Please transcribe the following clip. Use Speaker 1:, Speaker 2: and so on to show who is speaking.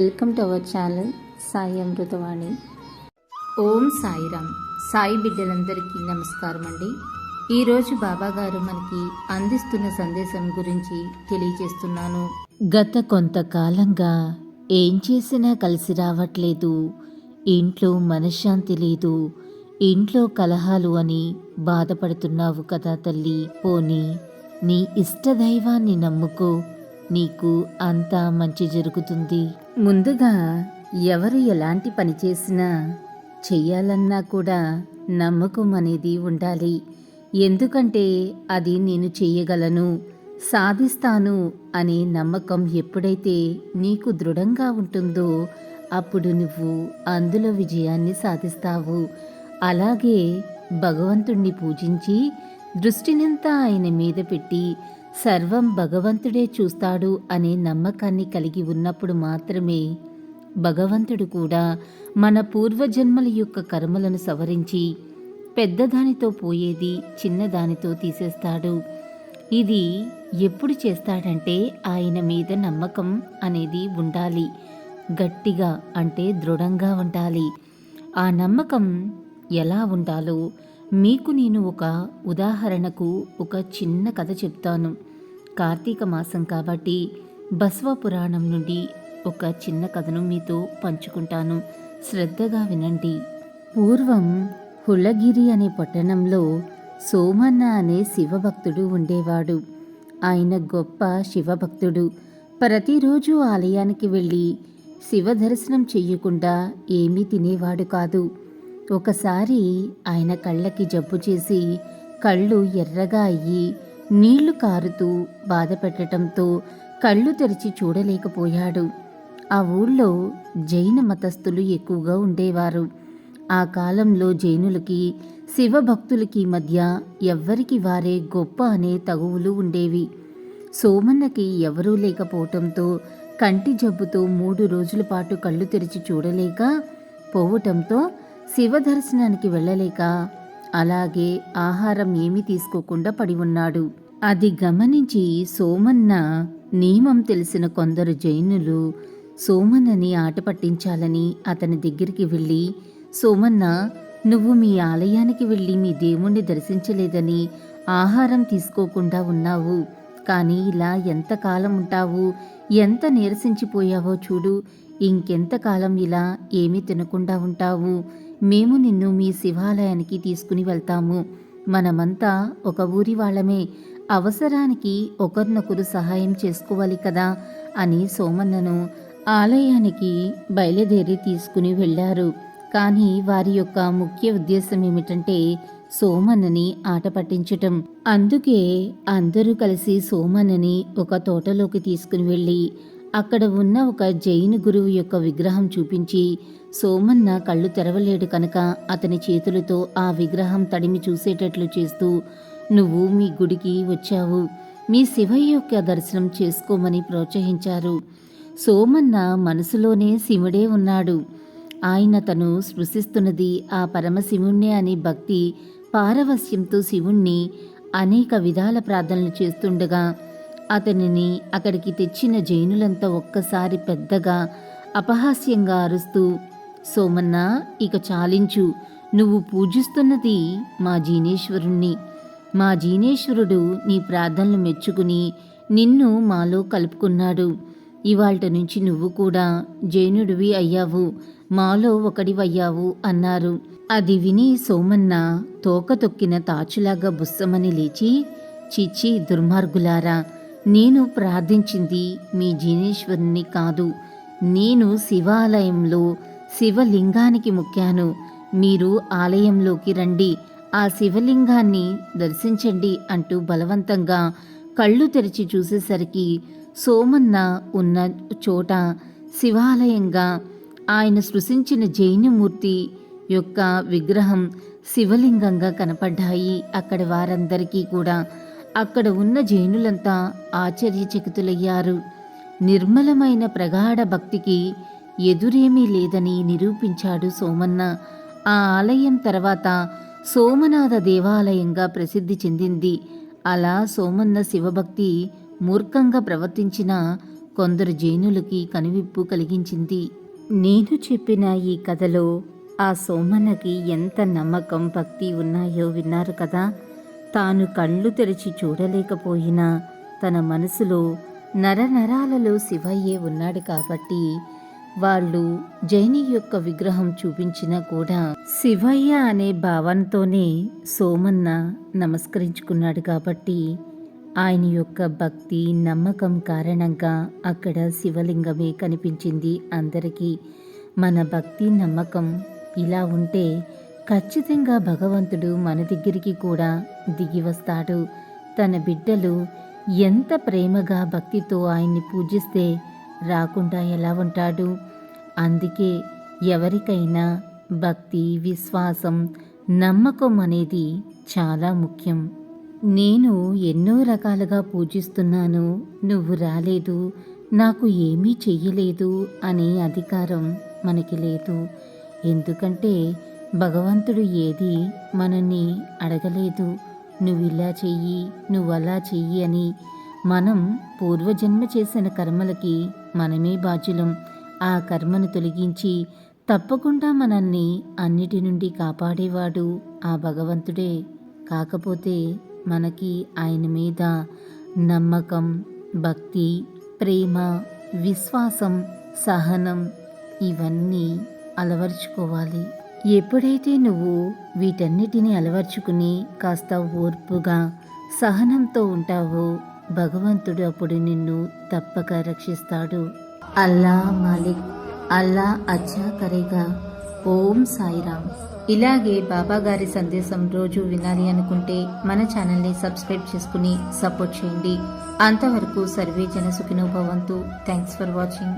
Speaker 1: Welcome to our channel Sai Amritavani ఓం సాయిరామ్. సాయి బిడ్డలందరికీ నమస్కారం అండి. ఈరోజు బాబాగారు మనకి అందిస్తున్న సందేశం గురించి తెలియజేస్తున్నాను.
Speaker 2: గత కొంతకాలంగా ఏం చేసినా కలిసి రావట్లేదు. ఇంట్లో మనశ్శాంతి లేదు. ఇంట్లో కలహాలు అని బాధపడుతున్నావు కదా తల్లి. పోనీ నీ ఇష్టదైవాన్ని నమ్ముకో. నీకు అంతా మంచి జరుగుతుంది.
Speaker 1: ముందుగా ఎవరు ఎలాంటి పని చేసినా చెయ్యాలన్నా కూడా నమ్మకం అనేది ఉండాలి. ఎందుకంటే అది నేను చెయ్యగలను సాధిస్తాను అనే నమ్మకం ఎప్పుడైతే నీకు దృఢంగా ఉంటుందో అప్పుడు నువ్వు అందులో విజయాన్ని సాధిస్తావు. అలాగే భగవంతుణ్ణి పూజించి దృష్టినంతా ఆయన మీద పెట్టి సర్వం భగవంతుడే చూస్తాడు అనే నమ్మకాన్ని కలిగి ఉన్నప్పుడు మాత్రమే భగవంతుడు కూడా మన పూర్వజన్మల యొక్క కర్మలను సవరించి పెద్దదానితో పోయేది చిన్నదానితో తీసేస్తాడు. ఇది ఎప్పుడు చేస్తాడంటే ఆయన మీద నమ్మకం అనేది ఉండాలి. గట్టిగా అంటే దృఢంగా ఉండాలి. ఆ నమ్మకం ఎలా ఉండాలో మీకు నేను ఒక ఉదాహరణకు ఒక చిన్న కథ చెప్తాను. కార్తీక మాసం కాబట్టి బస్వ పురాణం నుండి ఒక చిన్న కథను మీతో పంచుకుంటాను. శ్రద్ధగా వినండి. పూర్వం హుళగిరి అనే పట్టణంలో సోమన్న అనే శివభక్తుడు ఉండేవాడు. ఆయన గొప్ప శివభక్తుడు. ప్రతిరోజు ఆలయానికి వెళ్ళి శివ దర్శనం చెయ్యకుండా ఏమీ తినేవాడు కాదు. ఒకసారి ఆయన కళ్ళకి జబ్బు చేసి కళ్ళు ఎర్రగా అయ్యి నీళ్ళు కారుతూ బాధ పెట్టడంతో కళ్ళు తెరిచి చూడలేకపోయాడు. ఆ ఊళ్ళో జైన మతస్థులు ఎక్కువగా ఉండేవారు. ఆ కాలంలో జైనులకి శివభక్తులకి మధ్య ఎవ్వరికి వారే గొప్ప అనే తగువులు ఉండేవి. సోమన్నకి ఎవరూ లేకపోవటంతో కంటి జబ్బుతో మూడు రోజుల పాటు కళ్ళు తెరిచి చూడలేక పోవటంతో శివ దర్శనానికి వెళ్ళలేక అలాగే ఆహారం ఏమీ తీసుకోకుండా పడి ఉన్నాడు. అది గమనించి సోమన్న నియమం తెలిసిన కొందరు జైనులు సోమన్నని ఆట పట్టించాలని అతని దగ్గరికి వెళ్ళి సోమన్న నువ్వు మీ ఆలయానికి వెళ్ళి మీ దేవుణ్ణి దర్శించలేదని ఆహారం తీసుకోకుండా ఉన్నావు. కానీ ఇలా ఎంతకాలం ఉంటావు? ఎంత నీరసించిపోయావో చూడు. ఇంకెంతకాలం ఇలా ఏమీ తినకుండా ఉంటావు? మేము నిన్ను మీ శివాలయానికి తీసుకుని వెళ్తాము. మనమంతా ఒక ఊరి వాళ్ళమే. అవసరానికి ఒకరినొకరు సహాయం చేసుకోవాలి కదా అని సోమన్నను ఆలయానికి బయలుదేరి తీసుకుని వెళ్ళారు. కానీ వారి యొక్క ముఖ్య ఉద్దేశం ఏమిటంటే సోమన్నని ఆట పట్టించటం. అందుకే అందరూ కలిసి సోమన్నని ఒక తోటలోకి తీసుకుని వెళ్ళి అక్కడ ఉన్న ఒక జైన గురువు యొక్క విగ్రహం చూపించి సోమన్న కళ్ళు తెరవలేడు కనుక అతని చేతులతో ఆ విగ్రహం తడిమి చూసేటట్లు చేస్తూ నువ్వు మీ గుడికి వచ్చావు. మీ శివయ్య యొక్క దర్శనం చేసుకోమని ప్రోత్సహించారు. సోమన్న మనసులోనే శివుడే ఉన్నాడు. ఆయన తను స్పృశిస్తున్నది ఆ పరమశివుణ్ణే అని భక్తి పారవస్యంతో శివుణ్ణి అనేక విధాల ప్రార్థనలు చేస్తుండగా అతనిని అక్కడికి తెచ్చిన జైనులంతా ఒక్కసారి పెద్దగా అపహాస్యంగా అరుస్తూ సోమన్నా ఇక చాలించు. నువ్వు పూజిస్తున్నది మా జీనేశ్వరుణ్ణి. మా జీనేశ్వరుడు నీ ప్రార్థనలు మెచ్చుకుని నిన్ను మాలో కలుపుకున్నాడు. ఇవాల్ట నుంచి నువ్వు కూడా జైనుడివి అయ్యావు. మాలో ఒకడివయ్యావు అన్నారు. అది విని సోమన్న తోక తొక్కిన తాచులాగా బుస్సమని లేచి చిచ్చి దుర్మార్గులారా నేను ప్రార్థించింది మీ జీనేశ్వరుని కాదు. నేను శివాలయంలో శివలింగానికి మొక్కాను. మీరు ఆలయంలోకి రండి. ఆ శివలింగాన్ని దర్శించండి అంటూ బలవంతంగా కళ్ళు తెరిచి చూసేసరికి సోమన్న ఉన్న చోట శివాలయంగా ఆయన సృష్టించిన జైనమూర్తి యొక్క విగ్రహం శివలింగంగా కనపడ్డాయి. అక్కడ వారందరికీ కూడా అక్కడ ఉన్న జైనులంతా ఆశ్చర్యచకితులయ్యారు. నిర్మలమైన ప్రగాఢ భక్తికి ఎదురేమీ లేదని నిరూపించాడు సోమన్న. ఆ ఆలయం తర్వాత సోమనాథ దేవాలయంగా ప్రసిద్ధి చెందింది. అలా సోమన్న శివభక్తి మూర్ఖంగా ప్రవర్తించిన
Speaker 2: కొందరు జైనులకి కనువిప్పు కలిగించింది. నేను చెప్పిన ఈ కథలో ఆ సోమన్నకి ఎంత నమ్మకం భక్తి ఉన్నాయో విన్నారు కదా. తాను కళ్ళు తెరిచి చూడలేకపోయినా తన మనసులో నరనరాలలో శివయ్యే ఉన్నాడు కాబట్టి వాళ్ళు జైని యొక్క విగ్రహం చూపించినా కూడా శివయ్య అనే భావనతోనే సోమన్న నమస్కరించుకున్నాడు కాబట్టి ఆయన యొక్క భక్తి నమ్మకం కారణంగా అక్కడ శివలింగమే కనిపించింది. అందరికీ మన భక్తి నమ్మకం ఇలా ఉంటే ఖచ్చితంగా భగవంతుడు మన దగ్గరికి కూడా దిగి వస్తాడు. తన బిడ్డలు ఎంత ప్రేమగా భక్తితో ఆయన్ని పూజిస్తే రాకుండా ఎలా ఉంటాడు? అందుకే ఎవరికైనా భక్తి విశ్వాసం నమ్మకం అనేది చాలా ముఖ్యం. నేను ఎన్నో రకాలుగా పూజిస్తున్నాను. నువ్వు రాలేదు. నాకు ఏమీ చెయ్యలేదు అనే అధికారం మనకి లేదు. ఎందుకంటే భగవంతుడు ఏది మనల్ని అడగలేదు. నువ్వు ఇలా చెయ్యి నువ్వు అలా చెయ్యి అని మనం పూర్వజన్మ చేసిన కర్మలకి మనమే బాధ్యులం. ఆ కర్మను తొలగించి తప్పకుండా మనల్ని అన్నిటి నుండి కాపాడేవాడు ఆ భగవంతుడే. కాకపోతే మనకి ఆయన మీద నమ్మకం భక్తి ప్రేమ విశ్వాసం సహనం ఇవన్నీ అలవర్చుకోవాలి. ఎప్పుడైతే నువ్వు వీటన్నిటిని అలవర్చుకుని కాస్త ఓర్పుగా సహనంతో ఉంటావో భగవంతుడు అప్పుడు నిన్ను తప్పక రక్షిస్తాడు. అల్లా మాలిక్ అల్లా అచ్చా కరేగా. ఓం సాయిరామ్.
Speaker 1: ఇలాగే బాబా గారి సందేశం రోజు వినాలి అనుకుంటే మన ఛానల్ని సబ్స్క్రైబ్ చేసుకుని సపోర్ట్ చేయండి. అంతవరకు సర్వే జన భవంతు థ్యాంక్స్ ఫర్ వాచింగ్.